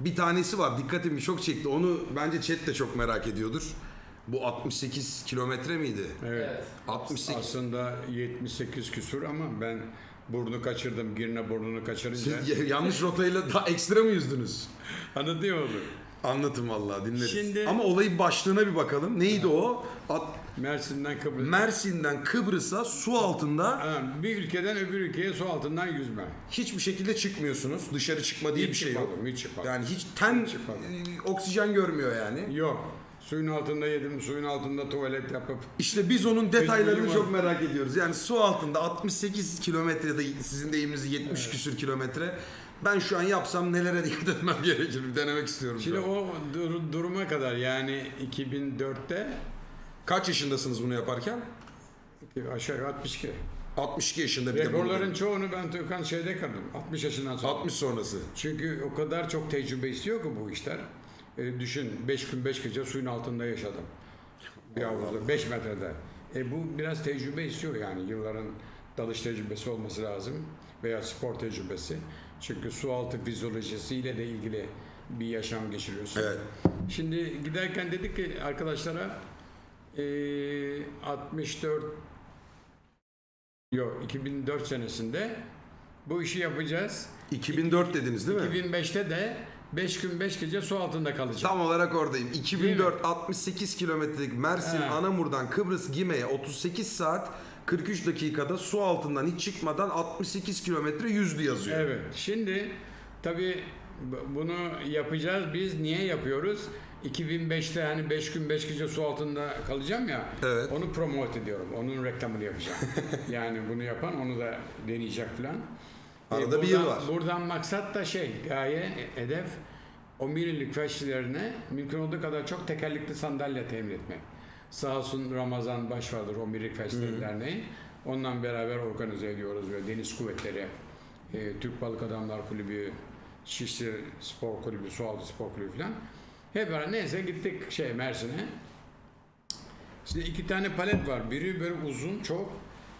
Bir tanesi var dikkatimi çok çekti. Onu bence chat de çok merak ediyordur. Bu 68 kilometre miydi? Evet. Evet. 68. Aslında 78 küsur ama ben burnu kaçırdım. Girne burnunu kaçırınca. Siz yanlış rotayla daha ekstra mı yüzdünüz? Anladın mı olur? Anlatın vallahi dinleriz. Şimdi- Ama olayın başlığına bir bakalım. Neydi o? At- Mersin'den Kıbrıs. Mersin'den Kıbrıs'a su altında Ha, bir ülkeden öbür ülkeye su altından yüzme. hiçbir şekilde çıkmıyorsunuz. Dışarı çıkma diye bir şey yok. çıkmadım, hiç çıkmadım. Yani hiç ten çıkmadım. e, oksijen görmüyor yani. Yok. Suyun altında yedim, suyun altında tuvalet yapıp İşte biz onun detaylarını çok merak ediyoruz. Yani su altında 68 kilometrede sizin deyiminiz 70 küsür kilometre. Ben şu an yapsam nelere dikkat etmem gerekir bir denemek istiyorum. Şimdi şu an. o dur- duruma kadar yani 2004'te Kaç yaşındasınız bunu yaparken? aşağı yukarı 62. 62 yaşında bir de bunu- Rekorların çoğunu ben Türkan şeyde kırdım. 60 yaşından sonra. 60 sonrası. Çünkü o kadar çok tecrübe istiyor ki bu işler. E, düşün 5 gün 5 gece suyun altında yaşadım. Bir havuzda 5 metrede. E, bu biraz tecrübe istiyor yani yılların dalış tecrübesi olması lazım veya spor tecrübesi. Çünkü su altı fizyolojisiyle de ilgili bir yaşam geçiriyorsun. Evet. Şimdi giderken dedik ki arkadaşlara e, 64 yok 2004 senesinde bu işi yapacağız. 2004 dediniz değil mi? 2005'te de 5 gün 5 gece su altında kalacak. Tam olarak oradayım. 2004 68 kilometrelik Mersin He. Anamur'dan Kıbrıs Gime'ye 38 saat 43 dakikada su altından hiç çıkmadan 68 kilometre yüzdü yazıyor. Evet. Şimdi tabii bunu yapacağız. Biz niye yapıyoruz? 2005'te hani 5 gün 5 gece su altında kalacağım ya. Evet. Onu promote ediyorum. Onun reklamını yapacağım. yani bunu yapan onu da deneyecek falan. Arada E, bir yıl buradan- var. Buradan maksat da şey, gaye, hedef o millilik feşlerine mümkün olduğu kadar çok tekerlekli sandalye temin etmek. Sağ olsun Ramazan Başvardır o millilik derneği. Ondan beraber organize ediyoruz ve Deniz Kuvvetleri, e, Türk Balık Adamlar Kulübü, Şişli Spor Kulübü, Sualtı Spor Kulübü falan. Hep beraber neyse gittik şey Mersin'e. Şimdi iki tane palet var. Biri böyle uzun çok.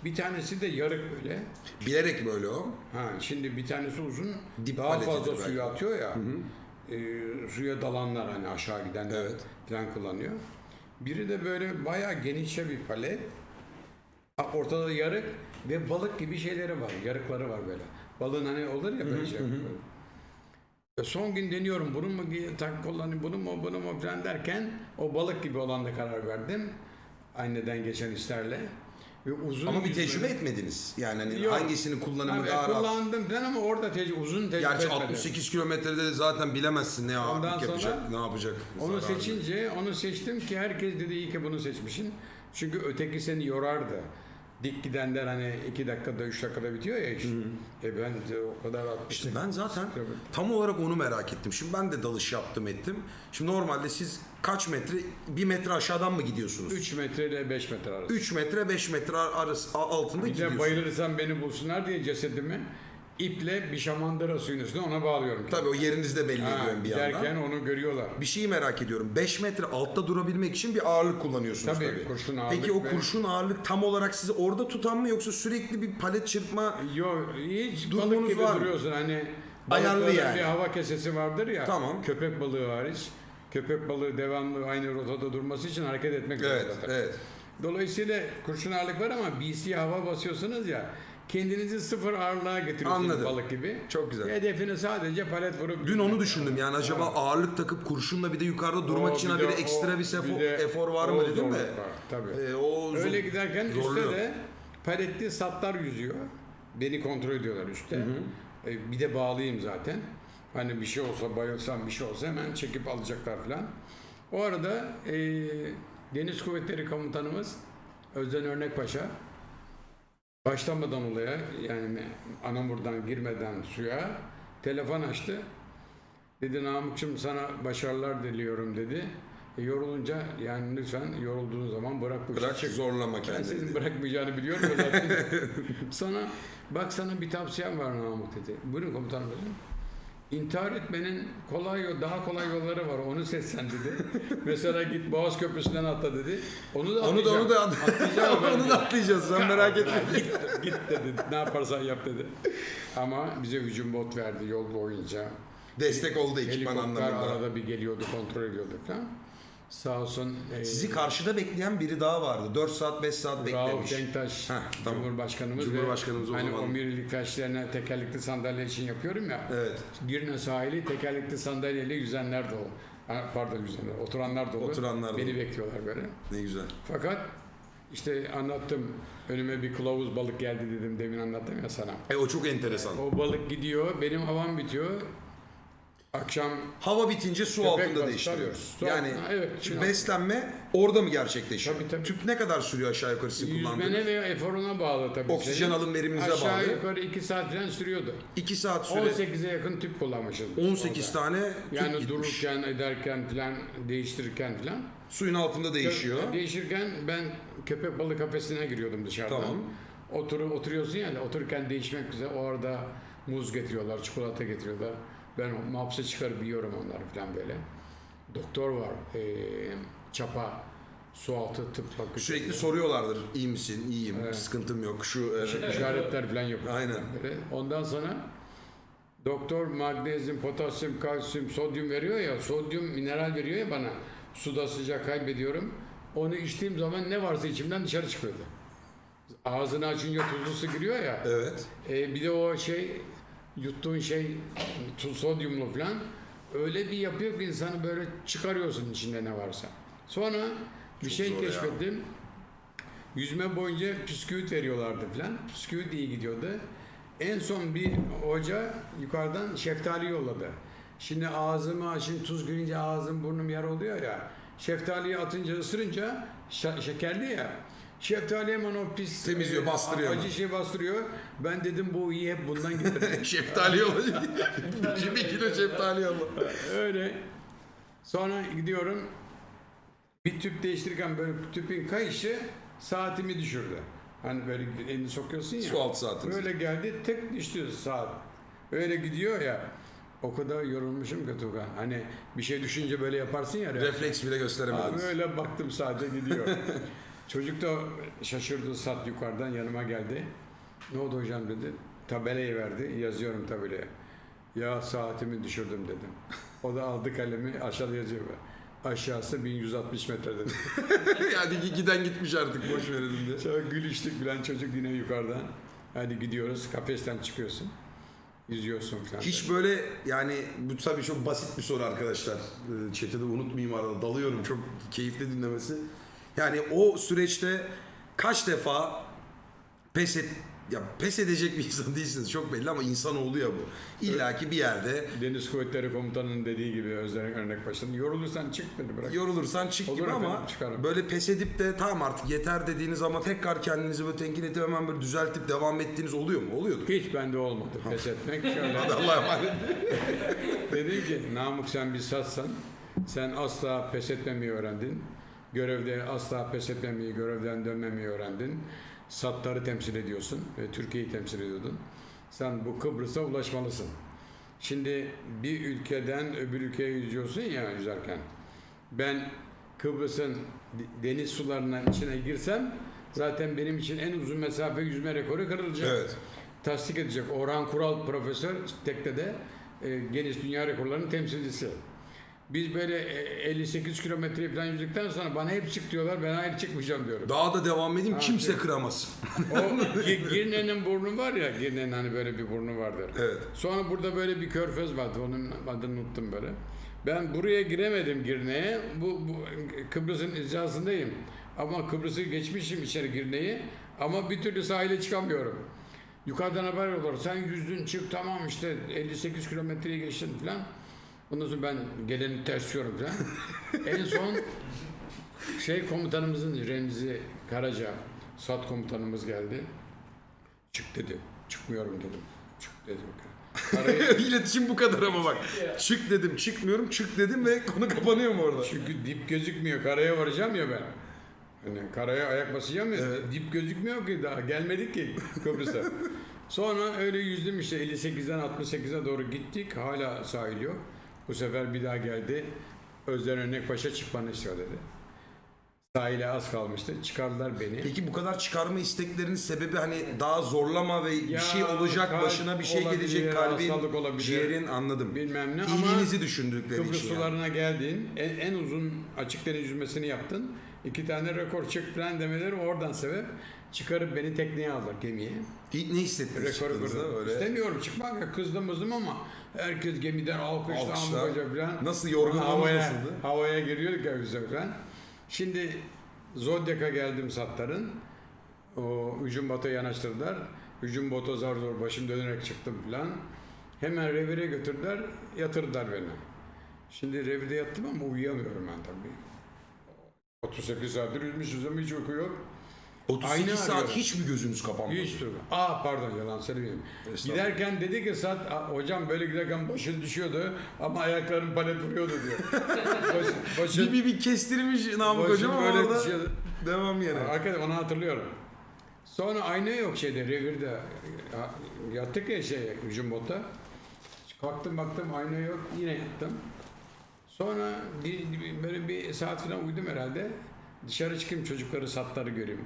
Bir tanesi de yarık böyle. Bilerek böyle o. Ha şimdi bir tanesi uzun Dip daha fazla belki. suya atıyor ya. e, suya dalanlar hani aşağı gidenler Evet. falan kullanıyor. Biri de böyle bayağı genişçe bir palet. Ortada yarık ve balık gibi şeyleri var. Yarıkları var böyle. Balığın hani olur ya böyle şey. E, Son gün deniyorum bunu mu tak kullanayım bunu mu bunu mu falan derken o balık gibi olanla karar verdim. Anneden geçen isterle. Ve uzun Ama bir tecrübe etmediniz. Yani hani Yok. hangisinin kullanımı Abi, daha rahat. kullandım falan ama orada tecrübe, uzun tecrübe Gerçi etmedim. 68 kilometrede de zaten bilemezsin ne Ondan ağırlık yapacak, ne yapacak. Onu zararlı. seçince onu seçtim ki herkes dedi iyi ki bunu seçmişsin. Çünkü öteki seni yorardı. Dik gidenler hani iki dakikada üç dakikada bitiyor ya iş. E ben de o kadar 60. İşte ben zaten tam olarak onu merak ettim. Şimdi ben de dalış yaptım ettim. Şimdi normalde siz kaç metre, bir metre aşağıdan mı gidiyorsunuz? 3 metre ile 5 metre arası. 3 metre 5 metre arası altında Bir de gidiyorsunuz. bayılırsam beni bulsunlar diye cesedimi iple bir şamandıra suyun üstüne ona bağlıyorum. Tabii o yerinizi de belli Ha, ediyorum bir giderken yandan. onu görüyorlar. Bir şeyi merak ediyorum. 5 metre altta durabilmek için bir ağırlık kullanıyorsunuz tabii. Tabii, kurşun ağırlık Peki o ve- kurşun ağırlık tam olarak sizi orada tutan mı yoksa sürekli bir palet çırpma Yok hiç Durumunuz balık gibi var mı? duruyorsun hani Ayarlı balıkların yani. bir hava kesesi vardır ya. Tamam. Köpek balığı hariç. Köpek balığı devamlı aynı rotada durması için hareket etmek Evet, evet. Dolayısıyla kurşun ağırlık var ama BC hava basıyorsunuz ya kendinizi sıfır ağırlığa getiriyorsunuz Anladım. balık gibi. Çok güzel. Hedefini sadece palet vurup Dün onu düşündüm yani acaba ağırlık takıp kurşunla bir de yukarıda durmak için bir de ekstra bir, sefo- efor var mı dedim de. var, tabii. Ee, o zor- Öyle giderken zorluyor. üstte de paletli satlar yüzüyor. Beni kontrol ediyorlar üstte. E, bir de bağlıyım zaten. Hani bir şey olsa bayılsam bir şey olsa hemen çekip alacaklar falan. O arada e, Deniz Kuvvetleri Komutanımız Özden Örnek Paşa başlamadan olaya yani Anamur'dan girmeden suya telefon açtı. Dedi Namık'cığım sana başarılar diliyorum dedi. E, yorulunca yani lütfen yorulduğun zaman bırak bu Bırak çık. zorlama Ben kendini. senin bırakmayacağını biliyorum. Sana bak sana bir tavsiyem var Namık dedi. Buyurun komutanım dedim. İntihar etmenin kolay daha kolay yolları var. Onu seçsen dedi. Mesela git Boğaz Köprüsü'nden atla dedi. Onu da Onu da onu da Atlayacağım onu da atlayacağız sen merak etme. git, git dedi. Ne yaparsan yap dedi. Ama bize hücum bot verdi yol boyunca. Destek oldu ekipman Helikopter anlamında. arada bir geliyordu, kontrol ediyordu falan. Sağ olsun e, Sizi karşıda bekleyen biri daha vardı. 4 saat 5 saat Rauf beklemiş. Denktaş, Heh, tamam. Cumhurbaşkanımız, ve Cumhurbaşkanımız o hani zaman. omurilik felçlerine tekerlekli sandalye için yapıyorum ya. Evet. Girne sahili tekerlekli sandalyeyle yüzenler dolu. Ha, Pardon yüzenler, oturanlar dolu. Oturanlar Beni dolu. bekliyorlar böyle. Ne güzel. Fakat işte anlattım. Önüme bir kılavuz balık geldi dedim demin anlattım ya sana. E o çok enteresan. O balık gidiyor, benim havam bitiyor. Akşam Hava bitince su Köpek altında balığı değiştiriyoruz. Su yani altında, evet, şimdi- beslenme orada mı gerçekleşiyor? Tabii, tabii. Tüp ne kadar sürüyor aşağı yukarı sizin yüzmene kullandığınız? ve eforuna bağlı tabii. Oksijen alım veriminize Aşağı bağlı. yukarı 2 saat falan sürüyordu. 2 saat süre 18'e yakın tüp kullanmışız. 18 orada. tane tüp Yani gitmiş. dururken, ederken falan, değiştirirken falan. Suyun altında değişiyor. Değişirken ben köpek balığı kafesine giriyordum dışarıdan. Tamam. Otur, oturuyorsun yani otururken değişmek üzere orada muz getiriyorlar, çikolata getiriyorlar. Ben o mapse çıkarıp yiyorum onları falan böyle. Doktor var, eee, çapa, su altı tıp fakültesi. Sürekli soruyorlardır. İyi misin? İyiyim. Evet. Sıkıntım yok. Şu e, işaretler falan yapıyor. Aynen. Böyle. Ondan sonra doktor magnezyum, potasyum, kalsiyum, sodyum veriyor ya, sodyum mineral veriyor ya bana. Suda sıcak kaybediyorum. Onu içtiğim zaman ne varsa içimden dışarı çıkıyordu. Ağzını açınca tuzlu su giriyor ya. evet. E, bir de o şey yuttuğun şey tuz sodyumlu falan öyle bir yapıyor ki insanı böyle çıkarıyorsun içinde ne varsa. Sonra bir şey zor ya. keşfettim. Yüzme boyunca püsküvit veriyorlardı falan. Püsküvit iyi gidiyordu. En son bir hoca yukarıdan şeftali yolladı. Şimdi ağzımı açın tuz girince ağzım burnum yara oluyor ya. Şeftaliyi atınca ısırınca şekerli ya. Şeftali hemen o pis Temizliyor, e, bastırıyor Acı şey bastırıyor. Ben dedim bu iyi hep bundan getirdim. şeftali olacak. bir kilo şeftali yolla. Öyle. Sonra gidiyorum. Bir tüp değiştirirken böyle tüpün kayışı saatimi düşürdü. Hani böyle elini sokuyorsun ya. Su altı saatiniz. Böyle geldi tek düştü saat. Öyle gidiyor ya. O kadar yorulmuşum ki Tugan. Hani bir şey düşünce böyle yaparsın ya. Refleks bile Abi gösteremediniz. öyle baktım saate gidiyor. Çocuk da şaşırdı sat yukarıdan yanıma geldi. Ne oldu hocam dedi. Tabelayı verdi. Yazıyorum tabelaya. Ya saatimi düşürdüm dedim. O da aldı kalemi aşağıda yazıyor. Aşağısı 1160 metre dedi. yani giden gitmiş artık boş verelim diye. Sonra gülüştük bilen çocuk yine yukarıdan. Hadi gidiyoruz kafesten çıkıyorsun. Yüzüyorsun falan. Hiç böyle yani bu tabii çok basit bir soru arkadaşlar. Ee, Chat'i de unutmayayım arada. Dalıyorum. Çok keyifli dinlemesi. Yani o süreçte kaç defa pes et ya pes edecek bir insan değilsiniz çok belli ama insan oldu ya bu. İlla ki bir yerde Deniz Kuvvetleri Komutanı'nın dediği gibi Özden Örnek Başkanı yorulursan çık dedi bırak. yorulursan çık Olur gibi ama efendim, çıkarım. böyle pes edip de tamam artık yeter dediğiniz ama tekrar kendinizi böyle tenkit edip hemen böyle düzeltip devam ettiğiniz oluyor mu? Oluyordur. Hiç bende olmadı pes etmek. Şöyle Allah'a emanet. Dedim ki Namık sen bir satsan sen asla pes etmemeyi öğrendin. Görevde asla pes etmemeyi, görevden dönmemeyi öğrendin. Sattarı temsil ediyorsun ve Türkiye'yi temsil ediyordun. Sen bu Kıbrıs'a ulaşmalısın. Şimdi bir ülkeden öbür ülkeye yüzüyorsun ya yüzerken. Ben Kıbrıs'ın de- deniz sularının içine girsem zaten benim için en uzun mesafe yüzme rekoru kırılacak Evet. tasdik edecek. Orhan Kural profesör teknede e, geniş dünya rekorlarının temsilcisi. Biz böyle e, 58 kilometre falan yüzdükten sonra bana hep çık diyorlar. Ben hayır çıkmayacağım diyorum. Daha da devam edeyim Ha, kimse evet. kıramaz. O Gi- Girne'nin burnu var ya, Girne'nin hani böyle bir burnu vardır. Evet. Sonra burada böyle bir körfez vardı. Onun adını unuttum böyle. Ben buraya giremedim Girne'ye. Bu, bu Kıbrıs'ın icrasındayım. Ama Kıbrıs'ı geçmişim içeri Girne'yi. Ama bir türlü sahile çıkamıyorum. Yukarıdan haber olur. Sen yüzdün çık tamam işte 58 kilometreyi geçtin falan. Ondan sonra ben geleni tersliyorum falan. en son şey komutanımızın Remzi Karaca, SAT komutanımız geldi. Çık dedi. Çıkmıyorum dedim. Çık dedim. Parayı, İletişim bu kadar ama bak. Çık dedim, çıkmıyorum, çık dedim ve konu kapanıyor mu orada? çünkü dip gözükmüyor. Karaya varacağım ya ben. Hani karaya ayak basacağım ya. Dip gözükmüyor ki daha. Gelmedik ki Kıbrıs'a. Sonra öyle yüzdüm işte 58'den 68'e doğru gittik. Hala sahil yok. Bu sefer bir daha geldi. Özden Örnek Paşa çıkmanı istiyor dedi. Sahile az kalmıştı. Çıkardılar beni. Peki bu kadar çıkarma isteklerinin sebebi hani daha zorlama ve bir Ya, şey olacak kalp başına bir şey olabilir, gelecek kalbin, olabilir. ciğerin anladım. Bilmem ne ama İyiliğinizi düşündükleri Kıbrıs için yani. sularına geldin. En, en uzun açık deniz yüzmesini yaptın. İki tane rekor çık falan demeleri oradan sebep. Çıkarıp beni tekneye aldılar gemiye. Ne hissettiniz Rekoru çıktığınızda kırdım. öyle? İstemiyorum çıkmak ya kızdım mızdım ama herkes gemiden alkışla Alkışlar. alkışla falan. Nasıl, yorgunluğunuz havaya, nasıldı? Havaya giriyorduk ya biz de falan. Şimdi Zodyak'a geldim Sattar'ın. O hücum bota yanaştırdılar. Hücum bota zar zor başım dönerek çıktım falan. Hemen revire götürdüler, yatırdılar beni. Şimdi revirde yattım ama uyuyamıyorum ben tabii. 38 saattir yüzmüşüz ama hiç uyku yok. 38 Aynı saat arıyorum. hiç mi gözünüz kapanmadı? Hiç durma. Aa pardon yalan söylemeyeyim. Estağfurullah. Giderken dedi ki Sat, "Aa, hocam böyle giderken başın düşüyordu ama ayakların palet vuruyordu diyor. Baş, Bir, başın, bir, bir kestirmiş Namık başın Hocam ama böyle orada düşüyordu. devam yine. Hakikaten onu hatırlıyorum. Sonra ayna yok şeyde revirde. Ya- Yattık ya şey hücum bota. Kalktım baktım ayna yok yine yattım. Sonra bir, bir- böyle bir saat falan uyudum herhalde. Dışarı çıkayım çocukları satları göreyim.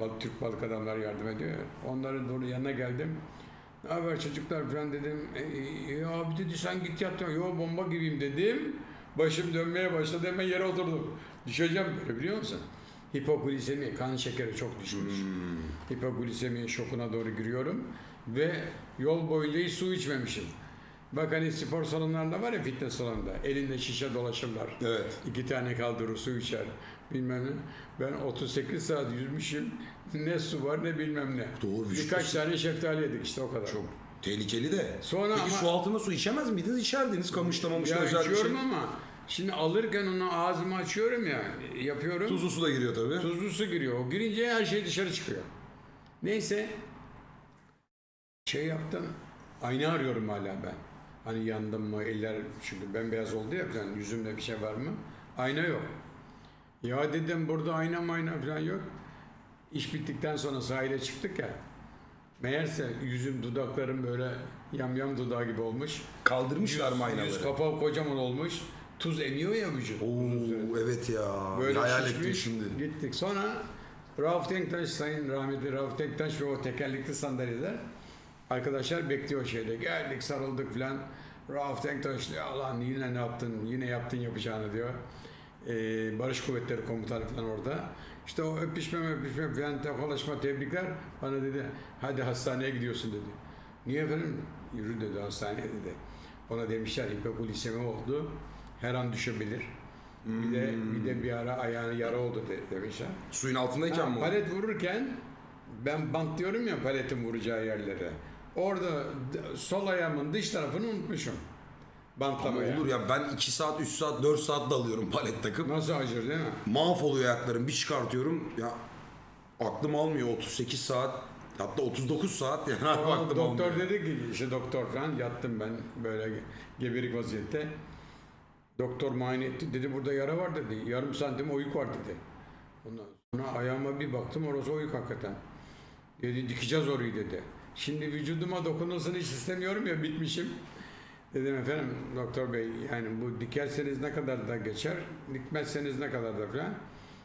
Bak Türk balık adamlar yardım ediyor. Onların doğru yanına geldim. Ne haber çocuklar falan dedim. E, e, ya abi dedi sen git yat. Yo bomba gibiyim dedim. Başım dönmeye başladı hemen yere oturdum. Düşeceğim böyle biliyor musun? Hipoglisemi, kan şekeri çok düşmüş. Hipoglisemi şokuna doğru giriyorum. Ve yol boyunca hiç su içmemişim. Bak hani spor salonlarında var ya fitness salonunda. Elinde şişe dolaşırlar. Evet. İki tane kaldırır su içer. Bilmem ne. Ben 38 saat yüzmüşüm. Ne su var ne bilmem ne. Doğru, vücutta Birkaç tane şeftali yedik işte o kadar. Çok tehlikeli de. Sonra Peki ama- su altında su içemez miydiniz? İçerdiniz kamışlamamışla ya özel bir şey. içiyorum ama şimdi alırken onu ağzıma açıyorum ya yapıyorum. Tuzlu su da giriyor tabii. Tuzlu su giriyor. O girince her şey dışarı çıkıyor. Neyse şey yaptım. Ayna arıyorum hala ben. Hani yandım mı eller çünkü bembeyaz oldu ya falan yüzümde bir şey var mı? Ayna yok. Ya dedim burada ayna mayna falan yok. İş bittikten sonra sahile çıktık ya. Meğerse yüzüm dudaklarım böyle yamyam dudağı gibi olmuş. Kaldırmışlar mı Yüz aynaları? kapağı kocaman olmuş. Tuz emiyor ya vücut. Oo evet ya. Böyle Hayal şişmiş, ettim şimdi. Gittik. Sonra Rauf Denktaş, Sayın rahmetli Rauf Denktaş ve o tekerlekli sandalyeler arkadaşlar bekliyor şeyde. Geldik sarıldık filan. Rauf Denktaş diyor Allah'ın yine ne yaptın, yine yaptın yapacağını diyor. Ee, Barış Kuvvetleri Komutanı falan orada. İşte o öpüşme öpüşme falan tokalaşma tebrikler. Bana dedi hadi hastaneye gidiyorsun dedi. Niye efendim? Yürü dedi hastaneye dedi. Ona demişler hipoglisemi oldu. Her an düşebilir. Bir de bir de bir ara ayağına yara oldu de, demişler. Suyun altındayken Ha, mi? palet vururken ben bantlıyorum ya paletin vuracağı yerlere. Orada sol ayağımın dış tarafını unutmuşum. Ama Bantlamaya. olur ya ben 2 saat, 3 saat, 4 saat dalıyorum palet takıp. Nasıl acır değil mi? Mahvoluyor ayaklarım. Bir çıkartıyorum. Ya aklım almıyor 38 saat. Hatta 39 saat yani Ama aklım doktor almıyor. dedi ki işte doktor falan yattım ben böyle ge- geberik vaziyette. Doktor muayene etti. Dedi burada yara var dedi. Yarım santim oyuk var dedi. Ondan sonra ayağıma bir baktım orası oyuk hakikaten. Dedi dikeceğiz orayı dedi. Şimdi vücuduma dokunulsun hiç istemiyorum ya bitmişim. Dedim efendim doktor bey yani bu dikerseniz ne kadar da geçer, dikmezseniz ne kadar da falan.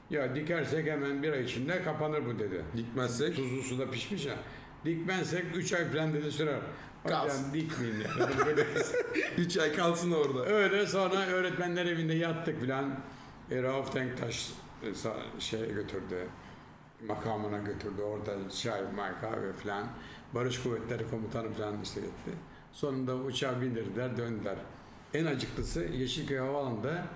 Ya dikersek hemen bir ay içinde kapanır bu dedi. Dikmezsek. Tuzlu suda pişmiş ya. Dikmezsek 3 ay falan dedi sürer. Kalsın. Dikmeyeyim. Böyle- 3 ay kalsın orada. Öyle sonra öğretmenler evinde yattık filan. E, Rauf Denktaş e, şeye götürdü. Makamına götürdü. Orada çay, may, kahve filan. Barış Kuvvetleri Komutanı falan işte gitti. Sonunda uçağa bindirdiler, döndüler. En acıklısı Yeşilköy Havaalanı'nda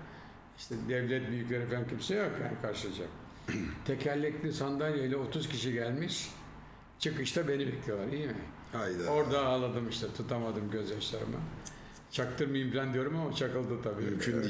işte devlet büyükleri falan kimse yok yani karşılayacak. Tekerlekli sandalyeyle 30 kişi gelmiş. Çıkışta beni bekliyorlar iyi mi? Hayda. Orada ağladım işte tutamadım gözyaşlarımı. Çaktırmayayım falan diyorum ama çakıldı tabii. Mümkün değil.